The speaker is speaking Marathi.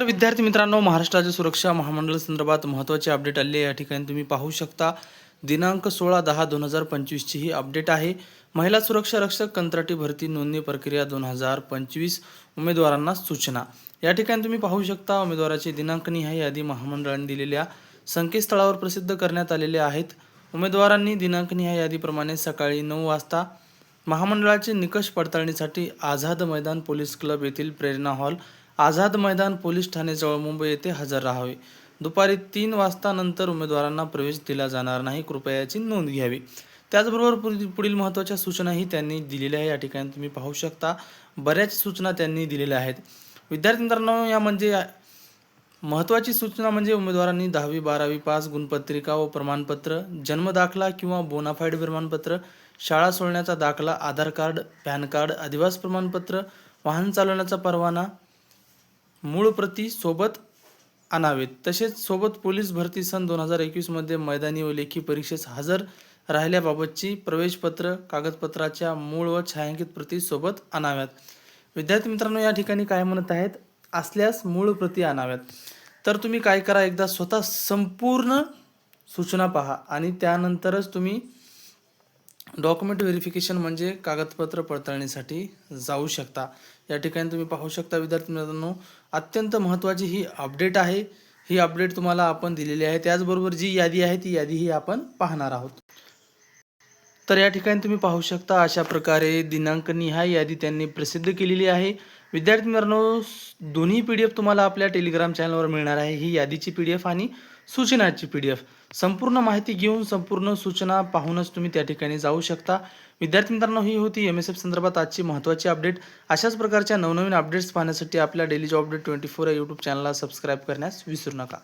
तर विद्यार्थी मित्रांनो महाराष्ट्र राज्य सुरक्षा महामंडळ संदर्भात महत्त्वाचे अपडेट आले या ठिकाणी तुम्ही पाहू शकता दिनांक सोळा दहा दोन हजार पंचवीसची ही अपडेट आहे. महिला सुरक्षा रक्षक कंत्राटी भरती नोंदणी प्रक्रिया दोन हजार पंचवीस उमेदवारांना सूचना. या ठिकाणी तुम्ही पाहू शकता उमेदवाराची दिनांकनी ह्या यादी महामंडळाने दिलेल्या संकेतस्थळावर प्रसिद्ध करण्यात आलेले आहेत. उमेदवारांनी दिनांकनी ह्या यादीप्रमाणे सकाळी नऊ वाजता महामंडळाचे निकष पडताळणीसाठी आझाद मैदान पोलीस क्लब येथील प्रेरणा हॉल आझाद मैदान पोलीस ठाणेजवळ मुंबई येथे हजर राहावे. दुपारी तीन वाजता नंतर उमेदवारांना प्रवेश दिला जाणार नाही. कृपया याची नोंद घ्यावी. त्याचबरोबर पुढील पुढील महत्त्वाच्या सूचनाही त्यांनी दिलेल्या आहे या ठिकाणी तुम्ही पाहू शकता. बऱ्याच सूचना त्यांनी दिलेल्या आहेत. विद्यार्थी मित्रांनो या म्हणजे महत्त्वाची सूचना म्हणजे उमेदवारांनी दहावी बारावी पास गुणपत्रिका व प्रमाणपत्र जन्मदाखला किंवा बोनाफाईड प्रमाणपत्र शाळा सोडण्याचा दाखला आधार कार्ड पॅन कार्ड अधिवास प्रमाणपत्र वाहन चालवण्याचा परवाना मूळ प्रती सोबत आणावेत. तसेच सोबत पोलीस भरती सन दोन हजार एकवीसमध्ये मैदानी व लेखी परीक्षेस हजर राहिल्याबाबतची प्रवेशपत्र कागदपत्राच्या मूळ व छायांकित प्रती सोबत आणाव्यात. विद्यार्थी मित्रांनो या ठिकाणी काय म्हणत आहेत? असल्यास मूळ प्रती आणाव्यात. तर तुम्ही काय करा एकदा स्वतः संपूर्ण सूचना पहा आणि त्यानंतरच तुम्ही डॉक्युमेंट व्हेरिफिकेशन म्हणजे कागदपत्र पडताळणीसाठी जाऊ शकता. या ठिकाणी तुम्ही पाहू शकता विद्यार्थी मित्रांनो अत्यंत महत्त्वाची ही अपडेट आहे. ही अपडेट तुम्हाला आपण दिलेली आहे. त्याचबरोबर जी यादी आहे ती यादी ही आपण पाहणार आहोत. तर या ठिकाणी तुम्ही पाहू शकता अशा प्रकारे दिनांक निहाय यादी त्यांनी प्रसिद्ध केलेली आहे. विद्यार्थी मित्रांनो दोन्ही पी डी एफ तुम्हाला आपल्या टेलिग्राम चॅनलवर मिळणार आहे. ही यादीची पी डी एफ आणि सूचनाची पी डी एफ संपूर्ण माहिती घेऊन संपूर्ण सूचना पाहूनच तुम्ही त्या ठिकाणी जाऊ शकता. विद्यार्थी मित्रांनो ही होती एम एस एफ संदर्भात आजची महत्त्वाची अपडेट अशाच प्रकारच्या नवनवीन अपडेट्स पाहण्यासाठी आपल्या daily job update twenty four या यूट्यूब चॅनलला सबस्क्राईब करण्यास विसरू नका.